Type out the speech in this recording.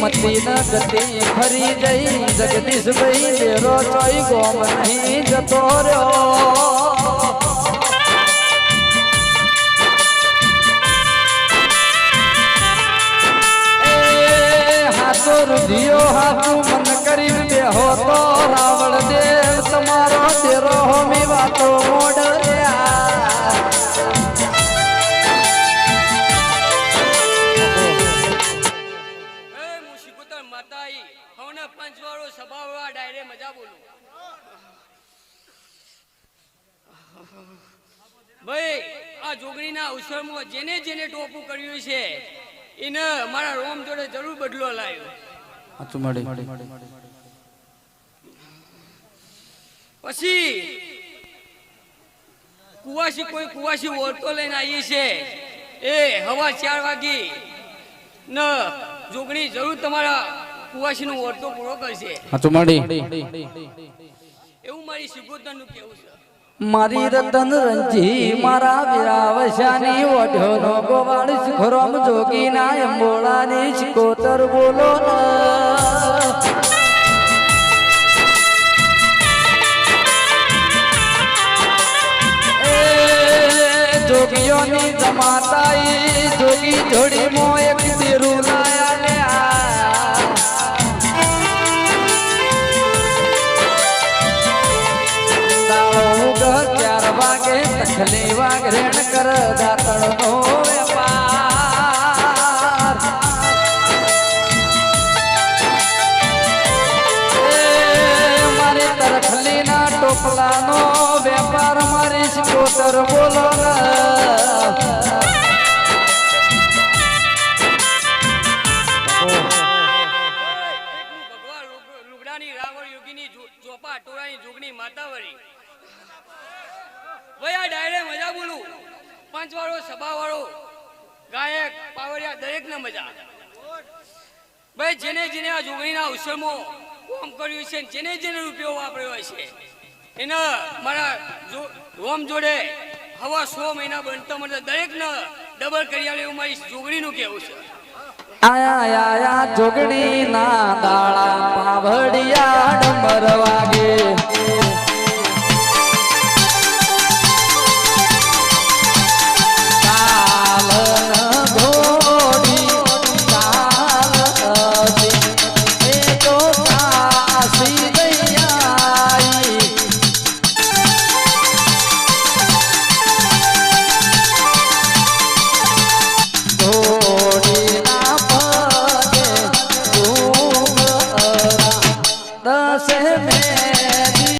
કોઈ ના ગતિ ફરી જઈ, જગદીશભાઈ દેરો ચોઈ ગોમ નહીં જતો રહ્યો. હાથો રુધિયો હાથું મન કરી બેહો તો રાવણ ડાયરે મજા બોલું. ભાઈ આ જોગણીના અવસરમાં જેને જેને ટોપું કર્યું છે એને મારા રોમ જોડે જરૂર બદલો લાવ્યો પછી કુવાસી કોઈ કુવાસી ઓળતો લઈને આવી છે એ હવા ચાર વાગી ન જોગણી જરૂર તમારા કુવાસીનો ઓળતો પૂરો કરશે. એવું મારી સિગોતરનું કેવું છે. મારી રતન રંજી મારા વિરાવશાની ઓઢો નો ગોવાળ શિખરોમ જોગી ના અંબોળાની શિકોતર બોલો ના. જોગીઓની જમાતાઈ વાગે તખલી કર દાતણ વેપાર. મારી તરખલી ના ટોપલા નો. વેપાર મારી સ્કોતર ચોપા ટોળાની જોગની માતાવરી ભાઈ ડાયરે મજા બોલું. પંચવાળો, સભાવાળો, ગાયક પાવરિયા દરેકને મજા. ભાઈ, જેને જેને આ જોગણીના અવસરમાં કોમ કર્યું છે જેને જેને રૂપિયો વાપર્યો છે, એને મારા રોમ જોડે હવા સો મહિના બનતા મને દરેકને ડબલ કરી આવે એવું મારી જોગણીનું કહેવું છે. આયા આયા જોગણી ના દાળા પાવડિયા ડમર